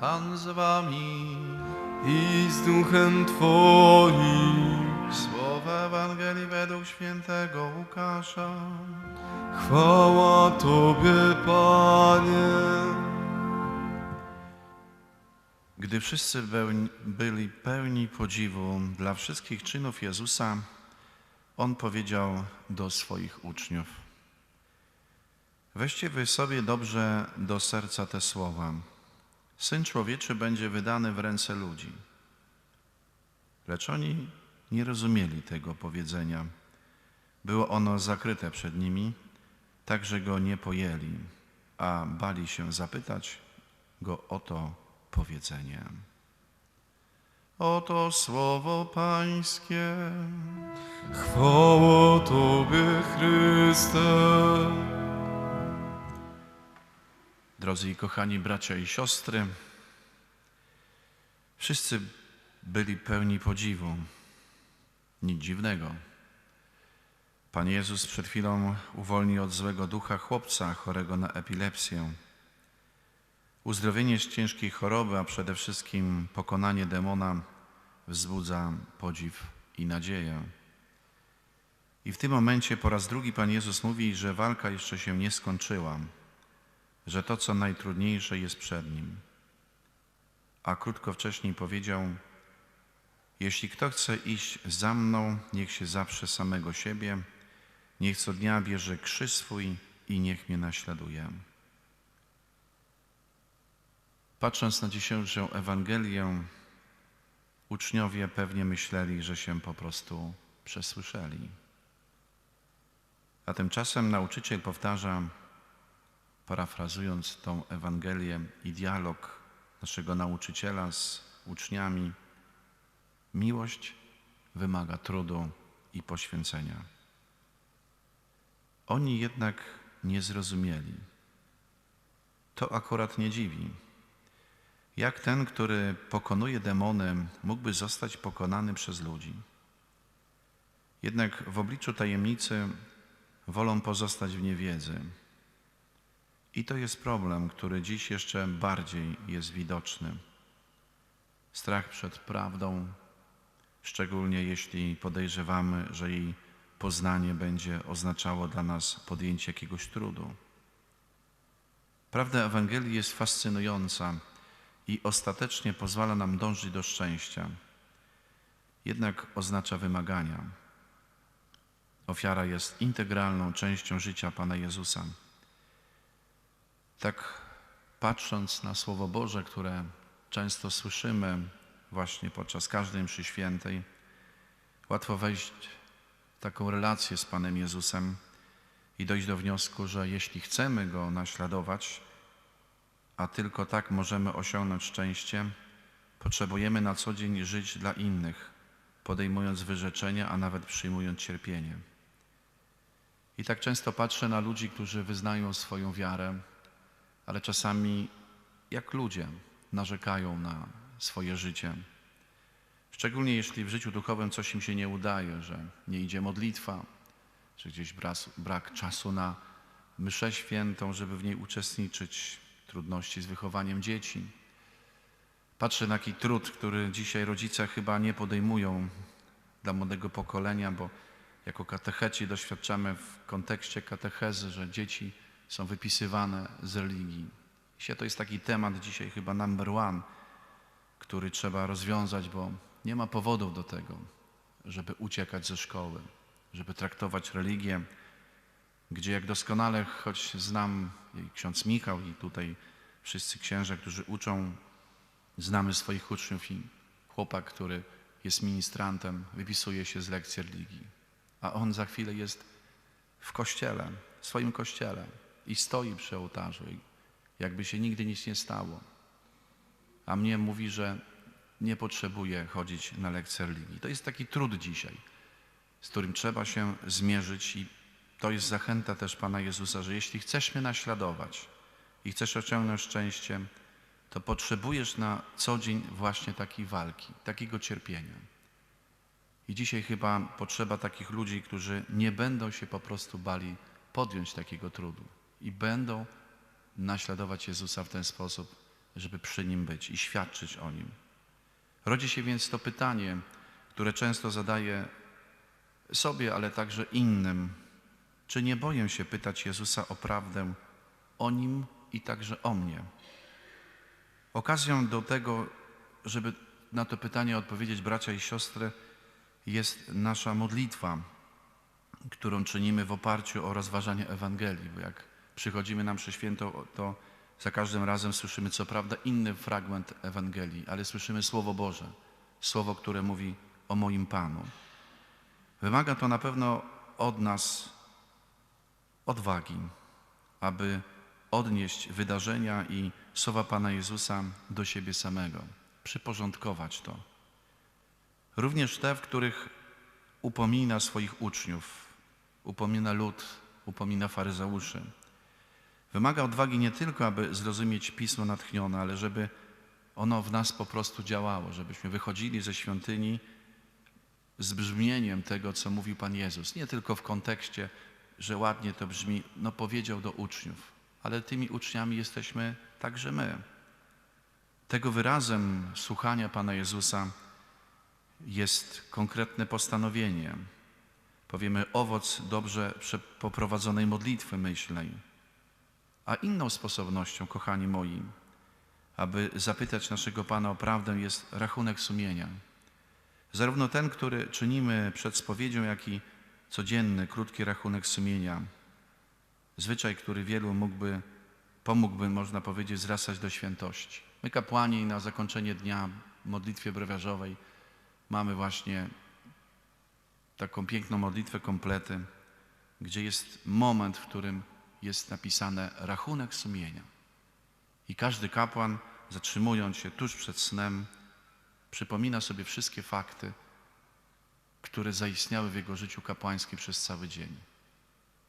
Pan z wami. i z duchem Twoim. Słowa Ewangelii według świętego Łukasza. Chwała Tobie, Panie. Gdy wszyscy byli pełni podziwu dla wszystkich czynów Jezusa, On powiedział do swoich uczniów: Weźcie wy sobie dobrze do serca te słowa. Syn człowieczy będzie wydany w ręce ludzi. Lecz oni nie rozumieli tego powiedzenia. Było ono zakryte przed nimi, tak że go nie pojęli, a bali się zapytać go o to powiedzenie. Oto słowo Pańskie. Chwała Tobie, Chryste. Drodzy i kochani bracia i siostry, wszyscy byli pełni podziwu. Nic dziwnego. Pan Jezus przed chwilą uwolnił od złego ducha chłopca chorego na epilepsję. Uzdrowienie z ciężkiej choroby, a przede wszystkim pokonanie demona wzbudza podziw i nadzieję. I w tym momencie po raz drugi Pan Jezus mówi, że walka jeszcze się nie skończyła, że to, co najtrudniejsze, jest przed Nim. A krótko wcześniej powiedział, jeśli kto chce iść za mną, niech się zaprze samego siebie, niech co dnia bierze krzyż swój i niech mnie naśladuje. Patrząc na dzisiejszą Ewangelię, uczniowie pewnie myśleli, że się po prostu przesłyszeli. A tymczasem nauczyciel powtarza, parafrazując tą Ewangelię i dialog naszego nauczyciela z uczniami, miłość wymaga trudu i poświęcenia. Oni jednak nie zrozumieli. To akurat nie dziwi. Jak ten, który pokonuje demony, mógłby zostać pokonany przez ludzi? Jednak w obliczu tajemnicy wolą pozostać w niewiedzy. I to jest problem, który dziś jeszcze bardziej jest widoczny. Strach przed prawdą, szczególnie jeśli podejrzewamy, że jej poznanie będzie oznaczało dla nas podjęcie jakiegoś trudu. Prawda Ewangelii jest fascynująca i ostatecznie pozwala nam dążyć do szczęścia. Jednak oznacza wymagania. Ofiara jest integralną częścią życia Pana Jezusa. Tak patrząc na Słowo Boże, które często słyszymy właśnie podczas każdej mszy świętej, łatwo wejść w taką relację z Panem Jezusem i dojść do wniosku, że jeśli chcemy Go naśladować, a tylko tak możemy osiągnąć szczęście, potrzebujemy na co dzień żyć dla innych, podejmując wyrzeczenia, a nawet przyjmując cierpienie. I tak często patrzę na ludzi, którzy wyznają swoją wiarę, ale czasami jak ludzie narzekają na swoje życie. Szczególnie jeśli w życiu duchowym coś im się nie udaje, że nie idzie modlitwa, że gdzieś brak, czasu na mszę świętą, żeby w niej uczestniczyć, trudności z wychowaniem dzieci. Patrzę na taki trud, który dzisiaj rodzice chyba nie podejmują dla młodego pokolenia, bo jako katecheci doświadczamy w kontekście katechezy, że dzieci są wypisywane z religii. Dzisiaj to jest taki temat dzisiaj chyba number one, który trzeba rozwiązać, bo nie ma powodów do tego, żeby uciekać ze szkoły, żeby traktować religię, gdzie jak doskonale, choć znam i ksiądz Michał i tutaj wszyscy księża, którzy uczą, znamy swoich uczniów i chłopak, który jest ministrantem, wypisuje się z lekcji religii, a on za chwilę jest w kościele, w swoim kościele i stoi przy ołtarzu, jakby się nigdy nic nie stało. A mnie mówi, że nie potrzebuje chodzić na lekcje religii. To jest taki trud dzisiaj, z którym trzeba się zmierzyć i to jest zachęta też Pana Jezusa, że jeśli chcesz mnie naśladować i chcesz osiągnąć szczęście, to potrzebujesz na co dzień właśnie takiej walki, takiego cierpienia. I dzisiaj chyba potrzeba takich ludzi, którzy nie będą się po prostu bali podjąć takiego trudu i będą naśladować Jezusa w ten sposób, żeby przy Nim być i świadczyć o Nim. Rodzi się więc to pytanie, które często zadaję sobie, ale także innym. Czy nie boję się pytać Jezusa o prawdę o Nim i także o mnie? Okazją do tego, żeby na to pytanie odpowiedzieć, bracia i siostry, jest nasza modlitwa, którą czynimy w oparciu o rozważanie Ewangelii, bo jak przychodzimy na mszę świętą, to za każdym razem słyszymy co prawda inny fragment Ewangelii, ale słyszymy Słowo Boże, Słowo, które mówi o moim Panu. Wymaga to na pewno od nas odwagi, aby odnieść wydarzenia i słowa Pana Jezusa do siebie samego, przyporządkować to. Również te, w których upomina swoich uczniów, upomina lud, upomina faryzeuszy. Wymaga odwagi nie tylko, aby zrozumieć Pismo natchnione, ale żeby ono w nas po prostu działało, żebyśmy wychodzili ze świątyni z brzmieniem tego, co mówił Pan Jezus. Nie tylko w kontekście, że ładnie to brzmi, no powiedział do uczniów, ale tymi uczniami jesteśmy także my. Tego wyrazem słuchania Pana Jezusa jest konkretne postanowienie. Powiemy owoc dobrze poprowadzonej modlitwy myślnej. A inną sposobnością, kochani moi, aby zapytać naszego Pana o prawdę, jest rachunek sumienia. Zarówno ten, który czynimy przed spowiedzią, jak i codzienny, krótki rachunek sumienia. Zwyczaj, który wielu mógłby, pomógłby, można powiedzieć, zrastać do świętości. My kapłani na zakończenie dnia modlitwie brewiarzowej mamy właśnie taką piękną modlitwę komplety, gdzie jest moment, w którym jest napisane rachunek sumienia. I każdy kapłan, zatrzymując się tuż przed snem, przypomina sobie wszystkie fakty, które zaistniały w jego życiu kapłańskim przez cały dzień.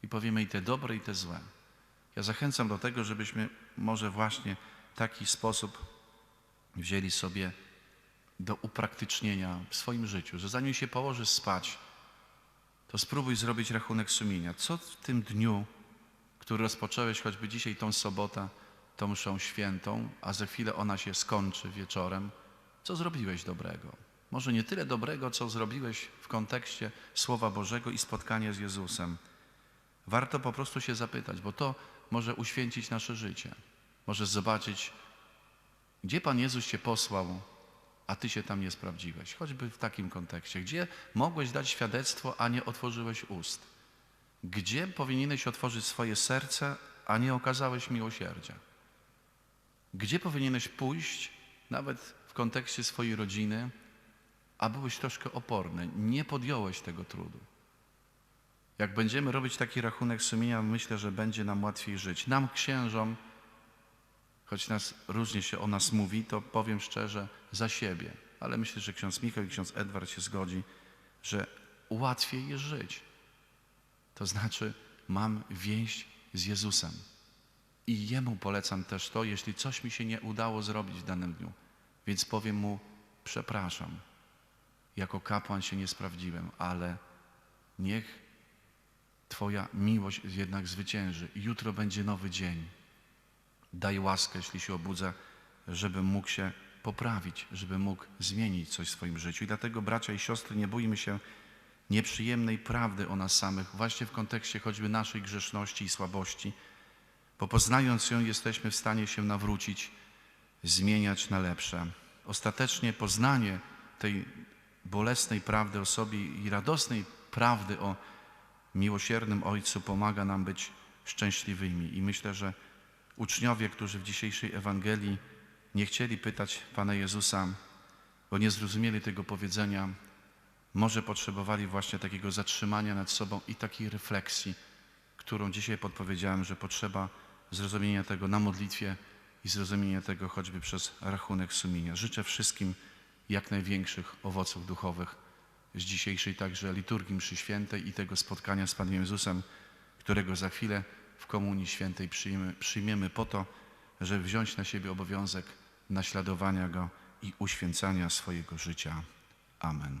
I powiemy i te dobre, i te złe. Ja zachęcam do tego, żebyśmy może właśnie taki sposób wzięli sobie do upraktycznienia w swoim życiu, że zanim się położysz spać, to spróbuj zrobić rachunek sumienia. Co w tym dniu, który rozpocząłeś choćby dzisiaj tą sobotę, tą mszą świętą, a za chwilę ona się skończy wieczorem, co zrobiłeś dobrego? Może nie tyle dobrego, co zrobiłeś w kontekście Słowa Bożego i spotkania z Jezusem. Warto po prostu się zapytać, bo to może uświęcić nasze życie. Możesz zobaczyć, gdzie Pan Jezus Cię posłał, a Ty się tam nie sprawdziłeś. Choćby w takim kontekście. Gdzie mogłeś dać świadectwo, a nie otworzyłeś ust? Gdzie powinieneś otworzyć swoje serce, a nie okazałeś miłosierdzia? Gdzie powinieneś pójść, nawet w kontekście swojej rodziny, a byłeś troszkę oporny, nie podjąłeś tego trudu? Jak będziemy robić taki rachunek sumienia, myślę, że będzie nam łatwiej żyć. Nam, księżom, choć nas, różnie się o nas mówi, to powiem szczerze, za siebie. Ale myślę, że ksiądz Michał i ksiądz Edward się zgodzi, że łatwiej jest żyć. To znaczy, mam więź z Jezusem. I Jemu polecam też to, jeśli coś mi się nie udało zrobić w danym dniu. Więc powiem Mu, przepraszam, jako kapłan się nie sprawdziłem, ale niech Twoja miłość jednak zwycięży. Jutro będzie nowy dzień. Daj łaskę, jeśli się obudzę, żebym mógł się poprawić, żebym mógł zmienić coś w swoim życiu. I dlatego, bracia i siostry, nie bójmy się nieprzyjemnej prawdy o nas samych, właśnie w kontekście choćby naszej grzeszności i słabości, bo poznając ją, jesteśmy w stanie się nawrócić, zmieniać na lepsze. Ostatecznie poznanie tej bolesnej prawdy o sobie i radosnej prawdy o miłosiernym Ojcu pomaga nam być szczęśliwymi. I myślę, że uczniowie, którzy w dzisiejszej Ewangelii nie chcieli pytać Pana Jezusa, bo nie zrozumieli tego powiedzenia, może potrzebowali właśnie takiego zatrzymania nad sobą i takiej refleksji, którą dzisiaj podpowiedziałem, że potrzeba zrozumienia tego na modlitwie i zrozumienia tego choćby przez rachunek sumienia. Życzę wszystkim jak największych owoców duchowych z dzisiejszej także liturgii mszy świętej i tego spotkania z Panem Jezusem, którego za chwilę w Komunii Świętej przyjmiemy, przyjmiemy po to, żeby wziąć na siebie obowiązek naśladowania Go i uświęcania swojego życia. Amen.